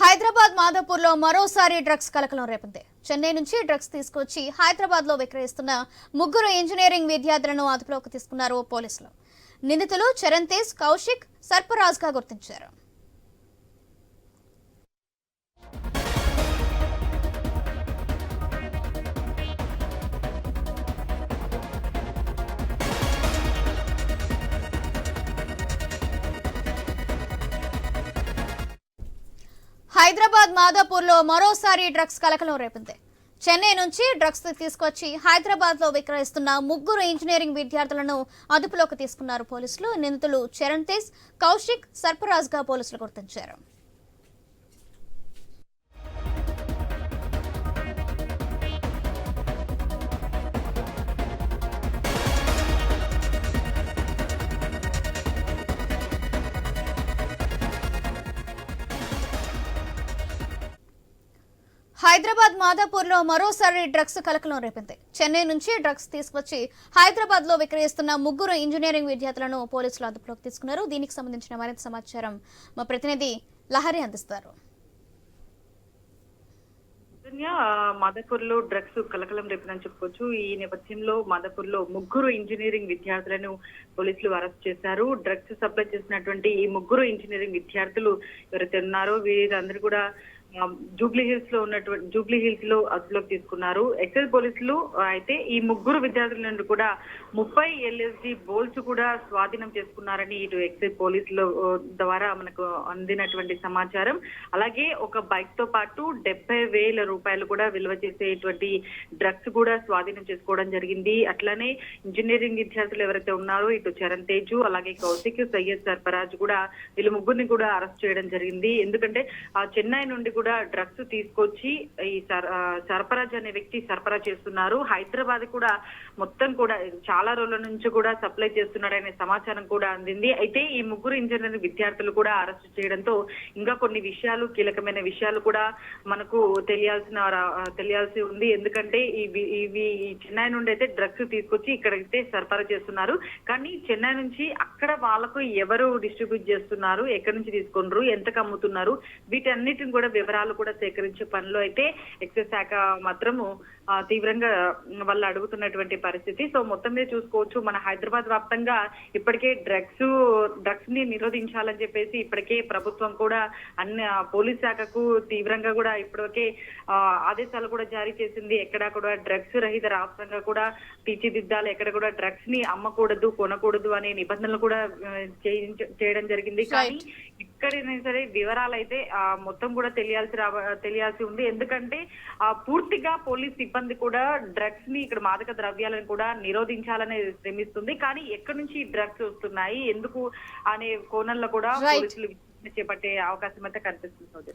హైదరాబాద్ మాదాపూర్లో మరోసారి డ్రగ్స్ కలకలం రేపింది. చెన్నై నుంచి డ్రగ్స్ తీసుకొచ్చి హైదరాబాద్లో విక్రయిస్తున్న ముగ్గురు ఇంజనీరింగ్ విద్యార్థులను అదుపులోకి తీసుకున్నారు పోలీసులు. నిందితులు చరణ్ తేజ్ కౌశిక్ సర్పరాజ్గా గుర్తించారు. హైదరాబాద్ మాదాపూర్లో మరోసారి డ్రగ్స్ కలకలం రేపింది. చెన్నై నుంచి డ్రగ్స్ తీసుకొచ్చి హైదరాబాద్లో విక్రయిస్తున్న ముగ్గురు ఇంజనీరింగ్ విద్యార్థులను అదుపులోకి తీసుకున్నారు పోలీసులు. నిందితులు చరణ్ తేజ్ కౌశిక్ సర్పరాజ్గా పోలీసులు గుర్తించారు. హైదరాబాద్ మాదాపూర్లో మరోసారి డ్రగ్స్ కలకలం రేపింది. చెన్నై నుంచి డ్రగ్స్ తీసుకొచ్చి హైదరాబాద్లో విక్రయిస్తున్న ముగ్గురు ఇంజనీరింగ్ విద్యార్థులను పోలీసులు అదుపులోకి తీసుకున్నారు. దీనికి సంబంధించిన మరింత సమాచారం మా ప్రతినిధి లహరి అందిస్తారు. చైతన్య లో డ్రగ్స్ కలకలం రేపునని చెప్పుకోవచ్చు. ఈ నేపథ్యంలో మాదాపూర్లో ముగ్గురు ఇంజనీరింగ్ విద్యార్థులను పోలీసులు అరెస్ట్ చేశారు. డ్రగ్స్ సప్లై చేసినటువంటి ఈ ముగ్గురు ఇంజనీరింగ్ విద్యార్థులు ఎవరైతే ఉన్నారో వీరందరూ కూడా జూబ్లీ హిల్స్లో ఉన్నటువంటి జూబ్లీ హిల్స్లో అదుపులోకి తీసుకున్నారు. ఎక్సైజ్ పోలీసులు అయితే ఈ ముగ్గురు విద్యార్థుల నుండి కూడా ముప్పై ఎల్ఎస్డి బోల్స్ కూడా స్వాధీనం చేసుకున్నారని ఇటు ఎక్సైజ్ పోలీసుల ద్వారా మనకు అందినటువంటి సమాచారం. అలాగే ఒక బైక్తో పాటు డెబ్బై వేల రూపాయలు కూడా విలువ చేసేటువంటి డ్రగ్స్ కూడా స్వాధీనం చేసుకోవడం జరిగింది. అట్లానే ఇంజనీరింగ్ విద్యార్థులు ఎవరైతే ఉన్నారో ఇటు చరణ్ తేజు అలాగే కౌశిక్ సయ్యద్ సర్ఫరాజ్ కూడా వీళ్ళు ముగ్గురిని కూడా అరెస్ట్ చేయడం జరిగింది. ఎందుకంటే ఆ చెన్నై నుండి కూడా డ్రగ్స్ తీసుకొచ్చి ఈ సర్- సరఫరాజ్ అనే వ్యక్తి సరఫరా చేస్తున్నారు. హైదరాబాద్ కూడా మొత్తం కూడా చాలా రోజుల నుంచి కూడా సప్లై చేస్తున్నాడనే సమాచారం కూడా అందింది. అయితే ఈ ముగ్గురు ఇంజనీరింగ్ విద్యార్థులు కూడా అరెస్ట్ చేయడంతో ఇంకా కొన్ని విషయాలు కీలకమైన విషయాలు కూడా మనకు తెలియాల్సిన తెలియాల్సి ఉంది. ఎందుకంటే ఇవి ఇవి ఈ చెన్నై నుండి అయితే డ్రగ్స్ తీసుకొచ్చి ఇక్కడైతే సరఫరా చేస్తున్నారు. కానీ చెన్నై నుంచి అక్కడ వాళ్ళకు ఎవరు డిస్ట్రిబ్యూట్ చేస్తున్నారు? ఎక్కడి నుంచి తీసుకున్నారు ఎంతకు అమ్ముతున్నారు? వీటన్నిటిని కూడా వివరాలు కూడా సేకరించే పనిలో అయితే ఎక్సైజ్ శాఖ మాత్రము తీవ్రంగా వాళ్ళు అడుగుతున్నటువంటి పరిస్థితి. సో మొత్తం మీద చూసుకోవచ్చు మన హైదరాబాద్ వ్యాప్తంగా ఇప్పటికే డ్రగ్స్ డ్రగ్స్ని నిరోధించాలని చెప్పేసి ఇప్పటికే ప్రభుత్వం కూడా అన్ని పోలీస్ శాఖకు తీవ్రంగా కూడా ఇప్పటికే ఆ, ఆదేశాలు కూడా జారీ చేసింది. ఎక్కడ కూడా డ్రగ్స్ రహిత రాష్ట్రంగా కూడా తీర్చిదిద్దాలి ఎక్కడ కూడా డ్రగ్స్ని అమ్మకూడదు కొనకూడదు అనే నిబంధనలు కూడా చేయించ- చేయడం జరిగింది. కానీ ఇక్కడైనా సరే వివరాలు అయితే ఆ, మొత్తం కూడా తెలియాల్సి రావ తెలియాల్సి ఉంది ఎందుకంటే ఆ, పూర్తిగా పోలీస్ సిబ్బంది కూడా డ్రగ్స్ని ఇక్కడ మాదక ద్రవ్యాలను కూడా నిరోధించాలని శ్రమిస్తుంది కానీ ఎక్కడి నుంచి డ్రగ్స్ వస్తున్నాయి ఎందుకు అనే కోణంలో కూడా. పోలీసులు విచారణ చేపట్టే అవకాశం అయితే కనిపిస్తుంది.